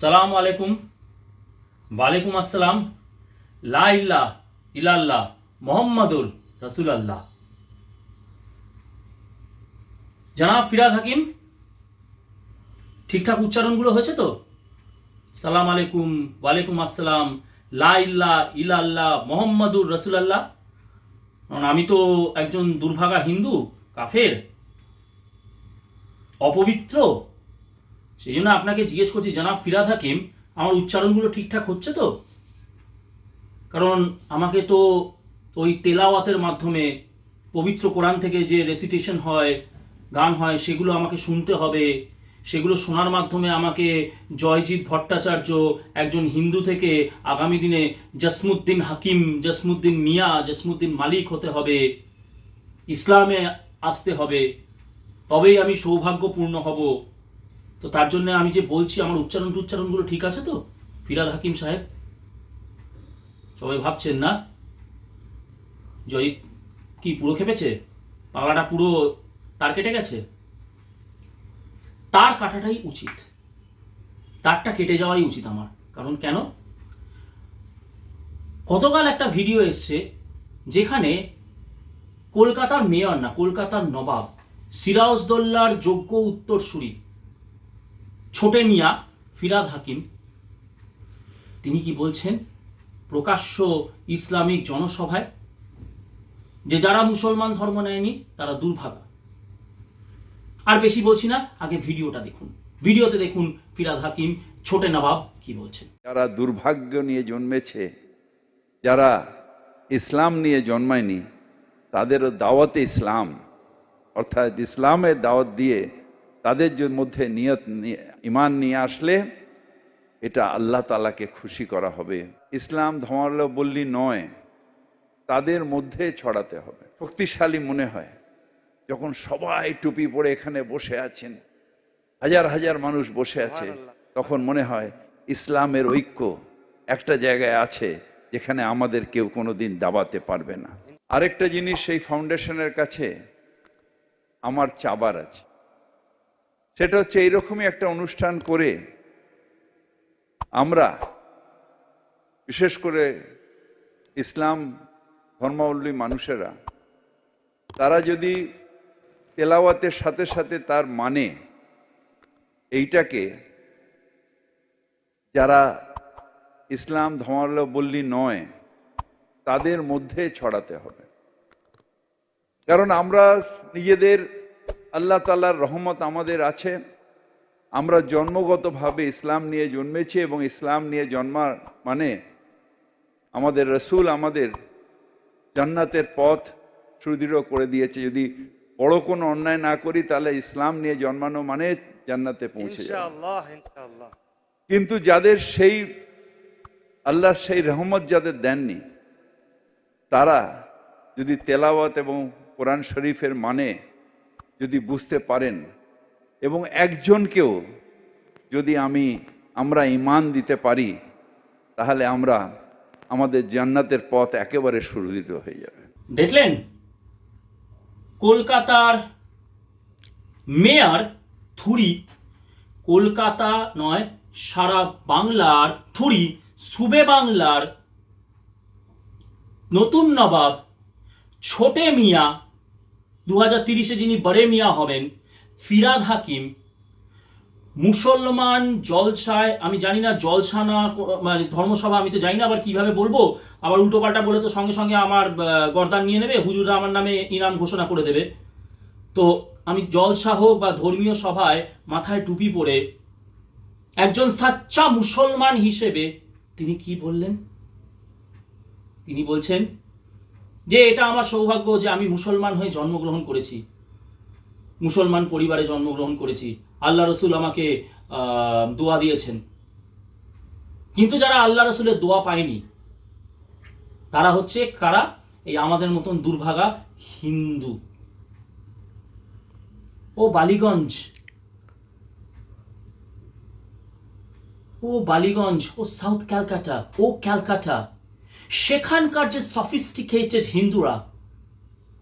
সালাম আলাইকুম। ওয়ালাইকুম আসসালাম। লা ইল্লাহ ইলাল্লাহ মোহাম্মদুর রসুলাল্লাহ। জনাব ফিরাদ হাকিম, ঠিকঠাক উচ্চারণগুলো হয়েছে তো? সালাম আলাইকুম, ওয়ালাইকুম আসসালাম, লা ইল্লাহ ইলাল্লাহ মোহাম্মদুর রসুলাল্লাহ। কারণ আমি তো একজন দুর্ভাগা হিন্দু, কাফের, অপবিত্র সেই জন্য আপনাকে জিজ্ঞেস করছি, জানাব ফিরাদ হাকিম, আমার উচ্চারণগুলো ঠিকঠাক হচ্ছে তো? কারণ আমাকে তো ওই তেলাওয়াতের মাধ্যমে পবিত্র কোরআন থেকে যে রেসিটেশন হয়, গান হয়, সেগুলো আমাকে শুনতে হবে। সেগুলো শোনার মাধ্যমে আমাকে জয়জিৎ ভট্টাচার্য একজন হিন্দু থেকে আগামী দিনে জসমুদ্দিন হাকিম, জসমুদ্দিন মিয়া, জসমুদ্দিন মালিক হতে হবে, ইসলামে আসতে হবে। তবেই আমি সৌভাগ্যপূর্ণ হব। তো তার জন্য আমি যে বলছি, আমার উচ্চারণ উচ্চারণগুলো ঠিক আছে তো? ফিরাদ হাকিম সাহেব। সবাই ভাবছেন, না, জয় কি পুরো খেপেছে? পাগলাটা পুরো তার কেটে গেছে? তার কাটাটাই উচিত। তারটা কেটে যাওয়াই উচিত আমার। কারণ কেন? গতকাল একটা ভিডিও এসছে যেখানে কলকাতার মেয়র না, কলকাতার নবাব, সিরাজদোল্লার যোগ্য উত্তরসূরি ছোটে মিয়া ফিরাদ হাকিম, তিনি কি বলছেন? প্রকাশ্য ইসলামিক জনসভায়, যে যারা মুসলমান ধর্ম নেয়নি, তারা দুর্ভাগা। আর বেশি বলছি না, আগে ভিডিওটা দেখুন। ভিডিওতে দেখুন ফিরাদ হাকিম, ছোটে নবাব কি বলছেন। যারা দুর্ভাগ্য নিয়ে জন্মেছে, যারা ইসলাম নিয়ে জন্মায়নি, তাদেরও দাওয়াতে ইসলাম, অর্থাৎ ইসলামের দাওয়াত দিয়ে তাদের মধ্যে নিয়ত নিয়ে- ইমান নিয়ে আসলে এটা আল্লাহ তালাকে খুশি করা হবে। ইসলাম ধর্মাবলম্বী নয় তাদের মধ্যে ছড়াতে হবে। শক্তিশালী মনে হয় যখন সবাই টুপি পরে এখানে বসে আছেন হাজার হাজার মানুষ বসে আছে তখন মনে হয় ইসলামের ঐক্য একটা জায়গায় আছে যেখানে আমাদের কেউ কোনোদিন দাবাতে পারবে না। আরেকটা জিনিস সেই ফাউন্ডেশনের কাছে আমার চাবার আছে। সেটা হচ্ছে এইরকমই একটা অনুষ্ঠান করে আমরা, বিশেষ করে ইসলাম ধর্মাবলম্বী মানুষেরা, তারা যদি তেলাওয়াতের সাথে সাথে তার মানে এইটাকে যারা ইসলাম ধর্মাবলম্বী নয়, তাদের মধ্যে ছড়াতে হবে। কারণ আমরা নিজেদের আল্লাহ তাল্লাহর রহমত আমাদের আছে। আমরা জন্মগতভাবে ইসলাম নিয়ে জন্মেছি এবং ইসলাম নিয়ে জন্মার মানে আমাদের রসুল আমাদের জান্নাতের পথ সুদৃঢ় করে দিয়েছে। যদি বড় কোনো অন্যায় না করি তাহলে ইসলাম নিয়ে জন্মানো মানে জান্নাতে পৌঁছে কিন্তু যাদের সেই আল্লাহ সেই রহমত যাদের দেননি তারা যদি তেলাওয়াত এবং কোরআন শরীফের মানে যদি বুঝতে পারেন এবং একজনকেও যদি আমি, আমরা ইমান দিতে পারি, তাহলে আমরা আমাদের জান্নাতের পথ একেবারে সুরুদিত হয়ে যাবে। দেখলেন? কলকাতার মেয়ার থুরি, কলকাতা নয়, সারা বাংলার থুরি, সুবে বাংলার নতুন নবাব, ছোটে মিয়া দু হাজার তিরিশে যিনি বড়ে মিয়া হবেন, ফিরাদ হাকিম, মুসলমান জলসায়, আমি জানি না জলসা না মানে ধর্মসভা, আমি তো জানি না আবার কীভাবে বলব, আবার উল্টোপাল্টা বলে তো সঙ্গে সঙ্গে আমার গর্দান নিয়ে নেবে হুজুররা আমার নামে ইনাম ঘোষণা করে দেবে। তো আমি জলসা হোক বা ধর্মীয় সভায় মাথায় টুপি পরে একজন সাচ্চা মুসলমান হিসেবে তিনি কি বললেন? তিনি বলছেন যে এটা আমার সৌভাগ্য যে আমি মুসলমান হয়ে জন্মগ্রহণ করেছি। মুসলমান পরিবারে জন্মগ্রহণ করেছি। আল্লাহ রসুল আমাকে দোয়া দিয়েছেন। কিন্তু যারা আল্লাহ রসুলের দোয়া পায়নি, তারা হচ্ছে কারা? এই আমাদের মতন দুর্ভাগা হিন্দু। ও বালিগঞ্জ। ও বালিগঞ্জ, ও সাউথ ক্যালকাটা, ও ক্যালকাটা। সেখানকার যে সফিস্টিকেটেড হিন্দুরা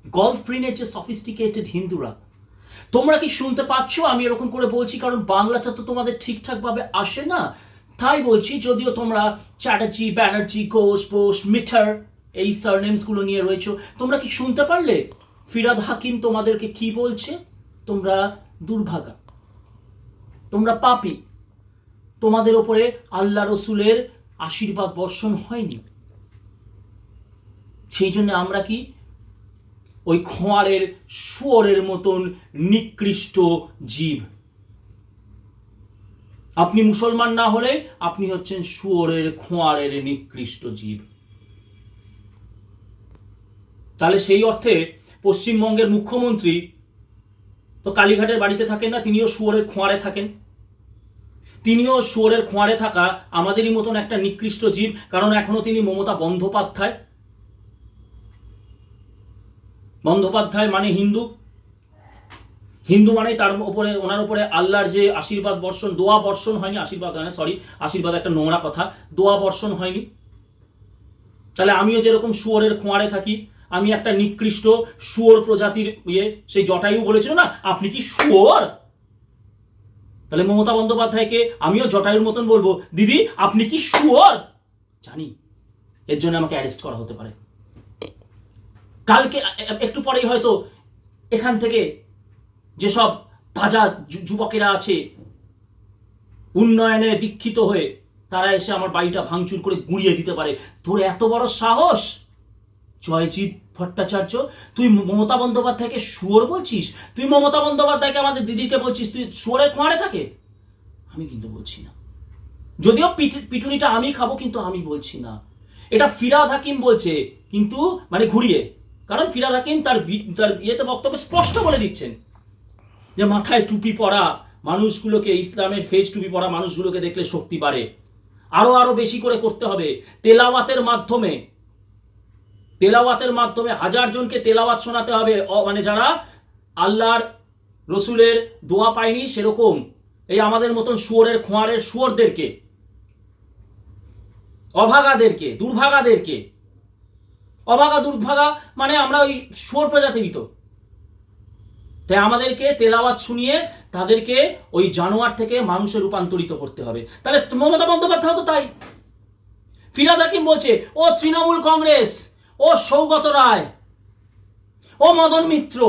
গলফ প্রিনের যে সফিস্টিকেটেড হিন্দুরা তোমরা কি শুনতে পাচ্ছ? আমি এরকম করে বলছি কারণ বাংলাটা তো তোমাদের ঠিকঠাকভাবে আসে না। তাই বলছি, যদিও তোমরা চ্যাটার্জি ব্যানার্জি ঘোষ বোস মিটার এই সারনেমসগুলো নিয়ে রয়েছো, তোমরা কি শুনতে পারলে? ফিরাদ হাকিম তোমাদেরকে কি বলছে? তোমরা দুর্ভাগা, তোমরা পাপী, তোমাদের ওপরে আল্লাহ রসুলের আশীর্বাদ বর্ষণ হয়নি। সেই জন্য আমরা কি ওই খোঁয়ারের শুয়োরের মতন নিকৃষ্ট জীব। আপনি মুসলমান না হলে আপনি হচ্ছেন শুয়োরের, খোঁয়ারের নিকৃষ্ট জীব। তাহলে সেই অর্থে পশ্চিমবঙ্গের মুখ্যমন্ত্রী তো কালীঘাটের বাড়িতে থাকেন না, তিনিও শুয়োরের খোঁয়ারে থাকেন। তিনিও শুয়োরের খোঁয়ারে থাকা আমাদেরই মতন একটা নিকৃষ্ট জীব, কারণ এখনও তিনি মমতা বন্দ্যোপাধ্যায়। বন্দ্যোপাধ্যায় মানে হিন্দু। হিন্দু মানে তার উপরে, ওনার উপরে আল্লাহর যে আশীর্বাদ বর্ষণ, দোয়া বর্ষণ হয়নি, আশীর্বাদ হয় সরি আশীর্বাদ একটা নোংরা কথা। দোয়া বর্ষণ হয়নি। তাহলে আমিও যেরকম শুয়োরের খোঁয়ারে থাকি, আমি একটা নিকৃষ্ট শুয়োর প্রজাতির ইয়ে সেই জটায়ু বলেছিল না, আপনি কি শুয়োর? তাহলে মমতা বন্দ্যোপাধ্যায়কে আমিও জটায়ুর মতন বলব, দিদি, আপনি কি শুয়োর? জানি। এর জন্য আমাকে অ্যারেস্ট করা হতে পারে। কালকে একটু পরেই হয়তো এখান থেকে যেসব তাজা যুবকেরা আছে, উন্নয়নে দীক্ষিত হয়ে তারা এসে আমার বাড়িটা ভাঙচুর করে গুঁড়িয়ে দিতে পারে। তোর এত বড় সাহস? জয়জিৎ ভট্টাচার্য, তুই মমতা বন্দ্যোপাধ্যায়কে শুয়োর বলছিস? তুই মমতা বন্দ্যোপাধ্যায়কে আমাদের দিদিকে বলছিস, তুই শুয়োরের খোঁয়ারে থাকে? আমি কিন্তু বলছি না। যদিও পিটুনিটা আমি খাব, কিন্তু আমি বলছি না। এটা ফিরাদ হাকিম বলছে, কিন্তু মানে ঘুরিয়ে। কারণ ফিরাদ হাকিম তার তার ইয়েতে বক্তব্যে স্পষ্ট বলে দিচ্ছেন। যে মাথায় টুপি পরা মানুষগুলোকে, ইসলামের ফেজ টুপি পরা মানুষগুলোকে দেখলে শক্তি বাড়ে। আরও আরও বেশি করে করতে হবে। তেলাওয়াতের মাধ্যমে তেলাওয়াতের মাধ্যমে হাজার জনকে তেলাওয়াত শোনাতে হবে। মানে যারা আল্লাহর রসুলের দোয়া পায়নি সেরকম, এই আমাদের মতন শুয়োরের খোঁয়ারের শুয়োরদেরকে, অভাগাদেরকে, দুর্ভাগাদেরকে অভাগা দুর্ভাগা মানে আমরা ওই শুয়োর প্রজাতিরই তো তাই আমাদেরকে তেলাওয়াত শুনিয়ে তাদেরকে ওই জানোয়ার থেকে মানুষে রূপান্তরিত করতে হবে। তাহলে মমতা বন্দ্যোপাধ্যায় তো তাই। ফিরাদ হাকিম বলছে? ও তৃণমূল কংগ্রেস, ও সৌগত রায়, ও মদন মিত্র,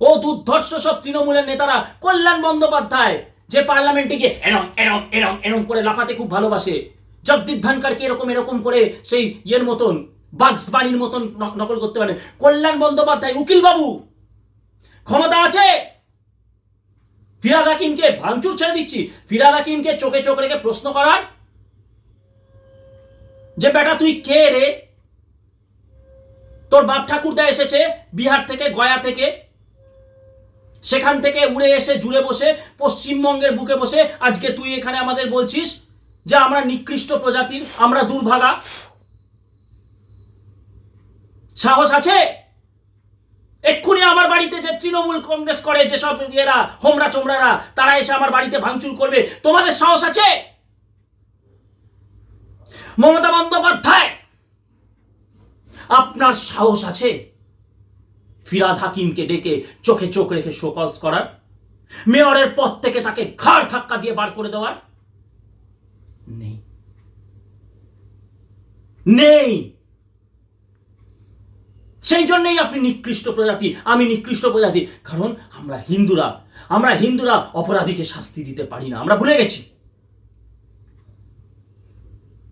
ও দুর্ধর্ষ সব তৃণমূলের নেতারা, কল্যাণ বন্দ্যোপাধ্যায়, যে পার্লামেন্টে গিয়ে এরম এরম এরম এরম করে লাফাতে খুব ভালোবাসে। জগদীপ ধনকরকে এরকম এরকম করে সেই ইয়ের মতন বাগস বাণীর মতন নকল করতে পারে। কল্যাণ বন্দ্যোপাধ্যায় উকিল বাবু ক্ষমতা আছে? ফিরাদ হাকিমকে ভাঙচুর ছেড়ে দিচ্ছি। ফিরাদ হাকিমকে চোখে চোখ রেখে প্রশ্ন করার? যে বেটা, তুই কে রে? তোর বাপ ঠাকুরদা এসেছে বিহার থেকে, গয়া থেকে। সেখান থেকে উড়ে এসে, জুড়ে বসে, পশ্চিমবঙ্গের বুকে বসে, আজকে তুই এখানে আমাদের বলছিস? যে আমরা নিকৃষ্ট প্রজাতির, আমরা দুর্ভাগা। সাহস আছে? এক্ষুনি আমার বাড়িতে যে তৃণমূল কংগ্রেস করে, যেসব এরা হোমরা চোমরারা, তারা এসে আমার বাড়িতে ভাঙচুর করবে। তোমাদের সাহস আছে? মমতা বন্দ্যোপাধ্যায়, আপনার সাহস আছে? ফিরাদ হাকিমকে ডেকে চোখে চোখ রেখে শোকজ করার, মেয়রের পদ থেকে তাকে ঘাড় ধাক্কা দিয়ে বার করে দেওয়ার? নেই। সেই জন্যই আপনি নিকৃষ্ট প্রজাতি, আমি নিকৃষ্ট প্রজাতি। কারণ আমরা হিন্দুরা আমরা হিন্দুরা অপরাধীকে শাস্তি দিতে পারি না, আমরা ভুলে গেছি।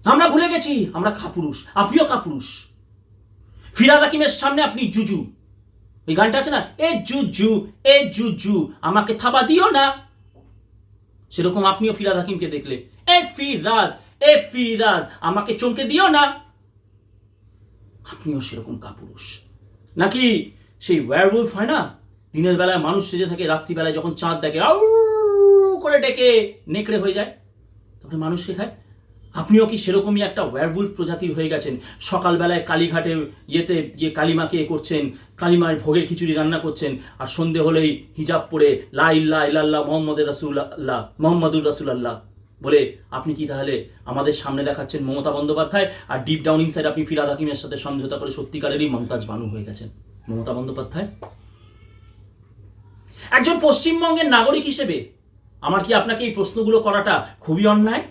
আমরা ভুলে গেছি, আমরা কাপুরুষ, আপনিও কাপুরুষ। ফিরাদ হাকিমের সামনে আপনি জুজু। ওই গানটা আছে না, এ জুজু এ জুজু, আমাকে থাবা দিও না। সেরকম আপনিও ফিরাদ হাকিমকে দেখলে, এ ফিরাদ এ ফিরাদ, আমাকে চমকে দিও না। আপনিও সেরকম কাপুরুষ। নাকি সেই ওয়ারউলফ হয় না? দিনের বেলায় মানুষ সেজে থাকে, রাত্রিবেলায় যখন চাঁদ দেখে আউ করে ডেকে নেকড়ে হয়ে যায়। তখন মানুষকে খায়? আপনিও কি সেরকমই একটা ওয়ারউলফ প্রজাতির হয়ে গেছেন? সকালবেলায় কালীঘাটে ইয়েতে গিয়ে কালিমাকে এ করছেন, কালিমার ভোগের খিচুড়ি রান্না করছেন, আর সন্ধে হলেই হিজাব পরে লা ইল্লা ইল্লাল্লাহ মোহাম্মদ রাসুল্লাহ মোহাম্মদুর রাসুলাল্লাহ। বলে, আপনি কি তাহলে আমাদের সামনে দেখাচ্ছেন মমতা বন্দ্যোপাধ্যায়? আর ডিপ ডাউন ইনসাইড আপনি ফিরাদ হাকিমের সাথে সমঝোতা করে সত্যিকারেরই মমতাজ বানু হয়ে গেছেন। মমতা বন্দ্যোপাধ্যায়? একজন পশ্চিমবঙ্গের নাগরিক হিসেবে আমার কি আপনাকে এই প্রশ্নগুলো করাটা খুবই অন্যায়?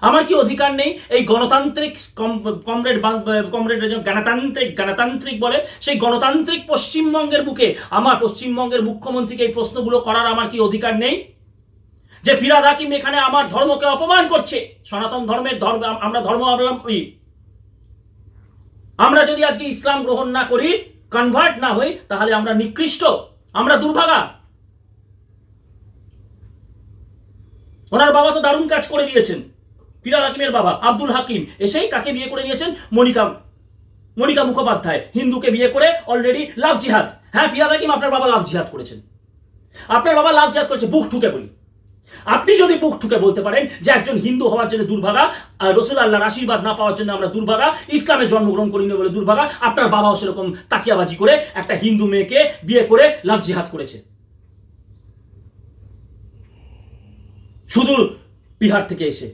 আমার কি অধিকার নেই এই গণতান্ত্রিক কম- কমরেড কমরেড গণতান্ত্রিক গণতান্ত্রিক বলে? সেই গণতান্ত্রিক পশ্চিমবঙ্গের বুকে, আমার পশ্চিমবঙ্গের মুখ্যমন্ত্রীকে এই প্রশ্নগুলো করার আমার কি অধিকার নেই? যে ফিরাদ হাকিম এখানে আমার ধর্মকে অপমান করছে। সনাতন ধর্মের ধর্ম আমরা ধর্ম অবলম্বী আমরা যদি আজকে ইসলাম গ্রহণ না করি কনভার্ট না হই, তাহলে আমরা নিকৃষ্ট, আমরা দুর্ভাগা। ওনার বাবা তো দারুণ কাজ করে দিয়েছেন। ফিরাদ হাকিমের বাবা, আব্দুল হাকিম, এসেই কাকে বিয়ে করে নিয়েছেন? মনিকা মনিকা মুখোপাধ্যায়, হিন্দুকে বিয়ে করে অলরেডি লাভ জিহাদ। হ্যাঁ ফিরাদ হাকিম আপনার বাবা লাভ জিহাদ করেছেন। আপনার বাবা লাভ জিহাদ করেছে, বুক ঠুকে বলি। আপনি যদি বুক ঠুকে বলতে পারেন যে একজন হিন্দু হওয়ার জন্য দুর্ভাগা রসুল আল্লাহর আশীর্বাদ না পাওয়ার জন্য আমরা দুর্ভাগা, ইসলামে জন্মগ্রহণ করিনি বলে দুর্ভাগা, আপনার বাবাও সেরকম তাকিয়াবাজি করে একটা হিন্দু মেয়েকে বিয়ে করে লাভ জিহাদ করেছে। সুদূর বিহার থেকে এসে।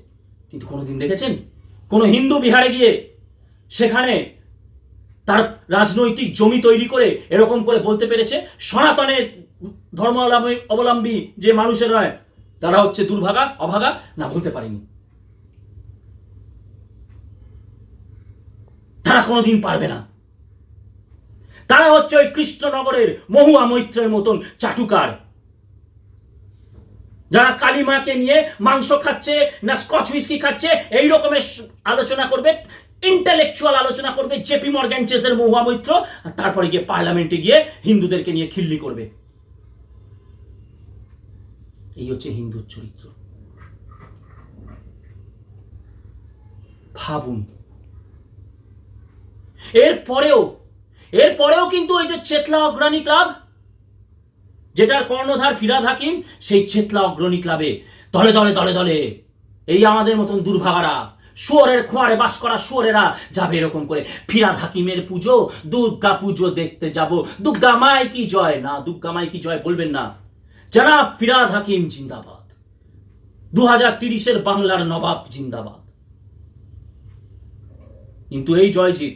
কিন্তু কোনোদিন দেখেছেন? কোনো হিন্দু বিহারে গিয়ে সেখানে তার রাজনৈতিক জমি তৈরি করে এরকম করে বলতে পেরেছে? সনাতনের ধর্মাবলম্বী অবলম্বী যে মানুষের নয় তারা হচ্ছে দুর্ভাগা, অভাগা, না বলতে পারেনি। তারা কোনোদিন পারবে না। তারা হচ্ছে ওই কৃষ্ণনগরের মহুয়া মৈত্রের মতন চাটুকার। যারা কালিমাকে নিয়ে মাংস খাচ্ছে, না স্কচ হুইস্কি খাচ্ছে, এই রকমের আলোচনা করবে ইন্টেলেকচুয়াল আলোচনা করবে জেপি মর্গ্যান চেসের মহুয়া মৈত্র, আর তারপরে গিয়ে পার্লামেন্টে গিয়ে হিন্দুদেরকে নিয়ে খিল্লি করবে। এই হচ্ছে হিন্দুর চরিত্র। ভাবুন। এরপরেও এরপরেও কিন্তু ওই যে চেতলা অগ্রণী ক্লাব, যেটার কর্ণধার ফিরাদ হাকিম, সেই চেতলা অগ্রণী ক্লাবে দলে দলে দলে দলে এই আমাদের মতন দুর্ভাগারা, শুয়োরের খোঁয়ারে বাস করা শুয়োরেরা যাবে এরকম করে। ফিরাদ হাকিমের পুজো, দুর্গা পুজো দেখতে যাব। দুর্গা মাই কি জয়? না, দুর্গা মাই কি জয় বলবেন না। জনাব ফিরাদ হাকিম জিন্দাবাদ। দু হাজার তিরিশের বাংলার নবাব জিন্দাবাদ। কিন্তু এই জয়জিৎ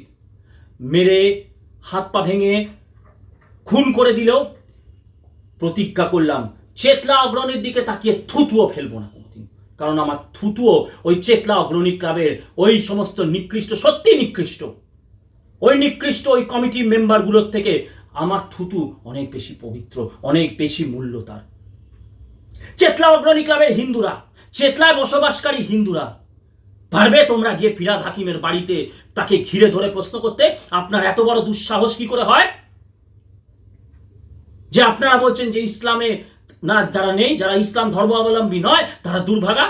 মেরে হাত পা ভেঙে খুন করে দিলেও প্রতিজ্ঞা করলাম, চেতলা অগ্রণীর দিকে তাকিয়ে থুতুও ফেলব না কোনোদিন। কারণ আমার থুতুও ওই চেতলা অগ্রণী ক্লাবের ওই সমস্ত নিকৃষ্ট সত্যি নিকৃষ্ট। ওই নিকৃষ্ট ওই কমিটি মেম্বারগুলোর থেকে আমার থুতু অনেক বেশি পবিত্র, অনেক বেশি মূল্য তার। চেতলা অগ্রণী ক্লাবের হিন্দুরা, চেতলায় বসবাসকারী হিন্দুরা, পারবে তোমরা গিয়ে ফিরাদ হাকিমের বাড়িতে তাকে ঘিরে ধরে প্রশ্ন করতে? আপনার এত বড় দুঃসাহস কি করে হয়? যে আপনারা বলছেন যে ইসলামে না, যারা নেই, যারা ইসলাম ধর্মাবলম্বী নয়, তারা দুর্ভাগা?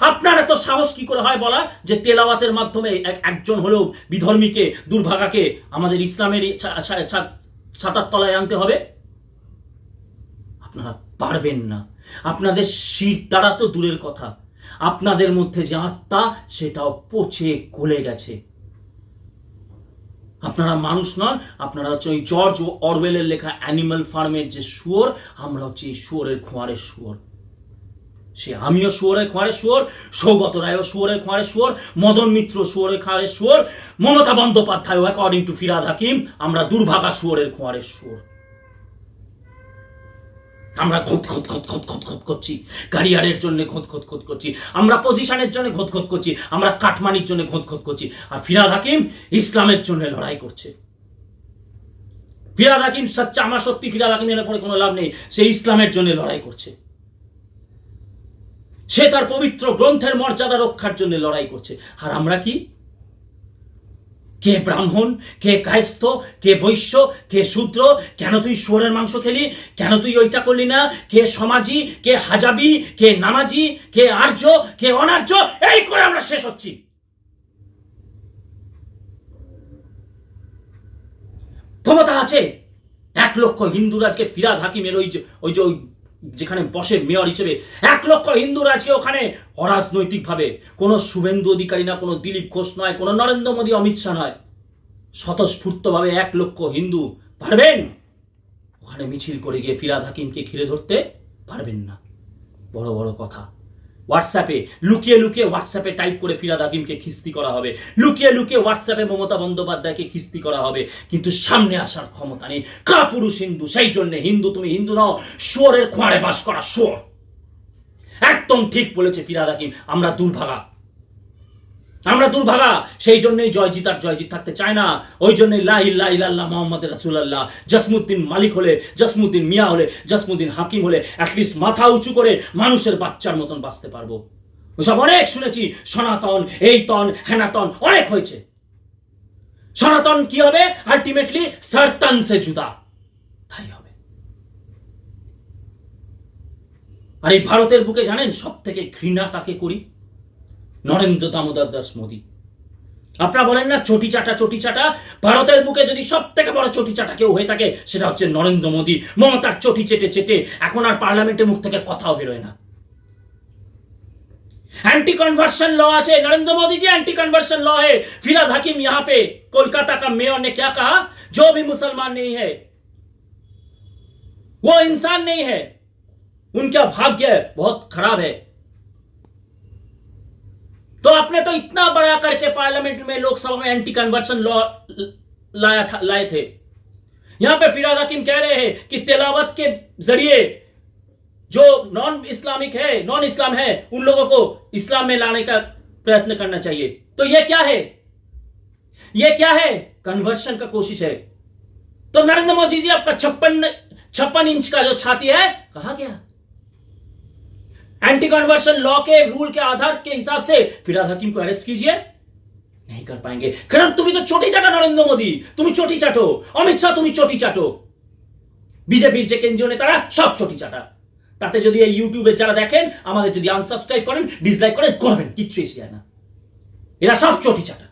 আপনার এত সাহস কি করে হয় বলা? যে তেলাওয়াতের মাধ্যমে এক- একজন হলেও বিধর্মীকে, দুর্ভাগাকে আমাদের ইসলামের ছাতার তলায় আনতে হবে? আপনারা পারবেন না। আপনাদের শির দ্বারা তো দূরের কথা। আপনাদের মধ্যে যে আত্মা, সেটাও পচে গলে গেছে। আপনারা মানুষ নন, আপনারা হচ্ছে ওই জর্জ অরওয়েলের লেখা অ্যানিমাল ফার্মের যে শুয়োর, আমরা হচ্ছে এই শুয়োরের খোঁয়ারের শুয়োর। সে আমিও শুয়োরের খোঁয়ারের শুয়োর, সৌগত রায়ও শুয়োরের খোঁয়ারের শুয়োর, মদন মিত্র শুয়োরের খোঁয়ারের শুয়োর, মমতা বন্দ্যোপাধ্যায় অ্যাকর্ডিং টু ফিরাদ হাকিম, আমরা দুর্ভাগা শুয়োরের খোঁয়ারের শুয়োর। আমরা খোদ খোদ খোদ খোদ খোদ খোদ করছি, ক্যারিয়ারের জন্য খোদ খোদ খোদ করছি, আমরা পজিশনের জন্য খোদ খোদ করছি, আমরা কাটমানির জন্য খোদ খোদ করছি, আর ফিরাদ হাকিম ইসলামের জন্য লড়াই করছে। ফিরাদ হাকিম সচ্চা, আমার সত্যি ফিরাদ হাকিমের পরে কোনো লাভ নেই, সে ইসলামের জন্য লড়াই করছে। সে তার পবিত্র গ্রন্থের মর্যাদা রক্ষার জন্য লড়াই করছে। আর আমরা কি? কে ব্রাহ্মণ, কে কায়স্থ, কে বৈশ্য, কে শূদ্র, কেন তুই শুয়োরের মাংস খেলি, কেন তুই ওইটা করলি না? কে সমাজি, কে হাজাবি, কে নামাজি, কে আর্য, কে অনার্য? এই করে আমরা শেষ হচ্ছি। ক্ষমতা আছে। এক লক্ষ হিন্দুর আজকে ফিরাদ হাকিমের ওই যে ওই যে ওই যেখানে বসে মেয়র হিসেবে এক লক্ষ হিন্দুর আজকে ওখানে অরাজনৈতিকভাবে কোনো শুভেন্দু অধিকারী না, কোনো দিলীপ ঘোষ নয়, কোনো নরেন্দ্র মোদী, অমিত শাহ নয়, স্বতঃস্ফূর্তভাবে এক লক্ষ হিন্দু পারবেন। ওখানে মিছিল করে গিয়ে ফিরাদ হাকিমকে ঘিরে ধরতে পারবেন না। বড় বড় কথা। হোয়াটসঅ্যাপে লুকিয়ে লুকিয়ে হোয়াটসঅ্যাপে টাইপ করে ফিরাদ হাকিমকে খিস্তি করা হবে। লুকিয়ে লুকিয়ে হোয়াটসঅ্যাপে মমতা বন্দ্যোপাধ্যায়কে খিস্তি করা হবে। কিন্তু সামনে আসার ক্ষমতা নেই। কা পুরুষ হিন্দু, সেই জন্য হিন্দু তুমি হিন্দু নাও, শুয়োরের খোঁয়ারে বাস করা শুয়োর। একদম ঠিক বলেছে ফিরাদ হাকিম, আমরা দুর্ভাগা। আমরা দুর্ভাগা। সেই জন্যই জয়জিৎ আর জয়জিৎ থাকতে চায় না। ওই জন্যই লা ইল্লা মোহাম্মদ রাসূলুল্লাহ। জসমুদ্দিন মালিক হলে, জসমুদ্দিন মিয়া হলে, জসমুদ্দিন হাকিম হলে অ্যাটলিস্ট মাথা উঁচু করে মানুষের বাচ্চার মতন বাঁচতে পারব। ওসব অনেক শুনেছি, সনাতন এই তন হেনাতন, অনেক হয়েছে। সনাতন কি হবে? আলটিমেটলি সার্তান সে জুদা। তাই হবে। আর এই ভারতের বুকে জানেন সব থেকে ঘৃণা তাকে করি? নরেন্দ্র দামোদর দাস মোদী আপনারা বলেন না চটি চাটা চটি চাটা ভারতের বুকে যদি সব থেকে বড় চটি চাটা কেউ হয়ে থাকে সেটা হচ্ছে নরেন্দ্র মোদী মমতার চটি চেটে চেটে এখন আর পার্লামেন্টের মুখ থেকে কথাও বেরোয় না एंटी कन्वर्शन लॉ আছে Narendra Modi ji anti conversion law है फिराद हकीम यहाँ पे कोलकाता का मेयर ने क्या कहा जो भी मुसलमान नहीं है वो इंसान नहीं है उनका भाग्य बहुत खराब है तो आपने तो इतना बड़ा करके पार्लियामेंट में लोकसभा में एंटी कन्वर्शन लॉ लाया था, लाए थे। यहाँ पे फिराज हकीम कह रहे हैं कि तिलावत के ज़रिए जो नॉन इस्लामिक है नॉन इस्लाम है, उन लोगों को इस्लाम में लाने का प्रयत्न करना चाहिए। तो ये क्या है? ये क्या है? कन्वर्शन का कोशिश है। तो नरेंद्र मोदी जी, आपका छप्पन छप्पन इंच का जो छाती है, कहा गया? एंटी कन्वर्शन लॉ के रूल के आधार के हिसाब से फिराद हकीम को अरेस्ट कीजिए नहीं कर पाएंगे कारण तुम्हें तो चोटी चाटा नरेंद्र मोदी तुम्हें चोटी चाटो অমিত শাহ তুমি চটি চাটো বিজেপির যে কেন্দ্রীয় নেতারা সব চটি চাটা তাতে যদি এই ইউটিউবে যারা দেখেন আমাদের যদি আনসাবস্ক্রাইব করেন ডিসলাইক করেন করবেন কিচ্ছু এসে যায় না এরা সব চটি চাটা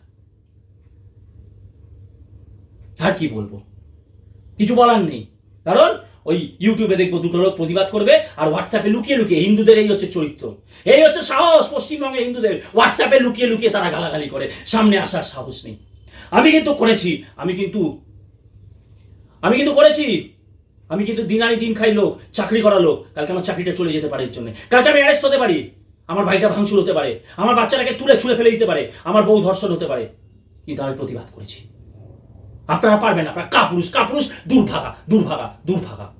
আর কি বলবো কিছু বলার নেই কারণ ওই ইউটিউবে দেখব দুটো লোক প্রতিবাদ করবে আর হোয়াটসঅ্যাপে লুকিয়ে লুকিয়ে হিন্দুদের এই হচ্ছে চরিত্র। এই হচ্ছে সাহস পশ্চিমবঙ্গের হিন্দুদের। হোয়াটসঅ্যাপে লুকিয়ে লুকিয়ে তারা গালাগালি করে। সামনে আসার সাহস নেই। আমি কিন্তু করেছি, আমি কিন্তু আমি কিন্তু করেছি। আমি কিন্তু দিন আনি দিন খাই লোক, চাকরি করা লোক। কালকে আমার চাকরিটা চলে যেতে পারে এর জন্য। কালকে আমি অ্যারেস্ট হতে পারি। আমার ভাইটা ভাঙচুর হতে পারে। আমার বাচ্চাটাকে তুলে ছুঁড়ে ফেলে দিতে পারে। আমার বউ ধর্ষণ হতে পারে। কিন্তু আমি প্রতিবাদ করেছি। আপনারা পারবেন আপনারা কাপুরুষ কাপুরুষ দুর্ভাগা দুর্ভাগা দুর্ভাগা।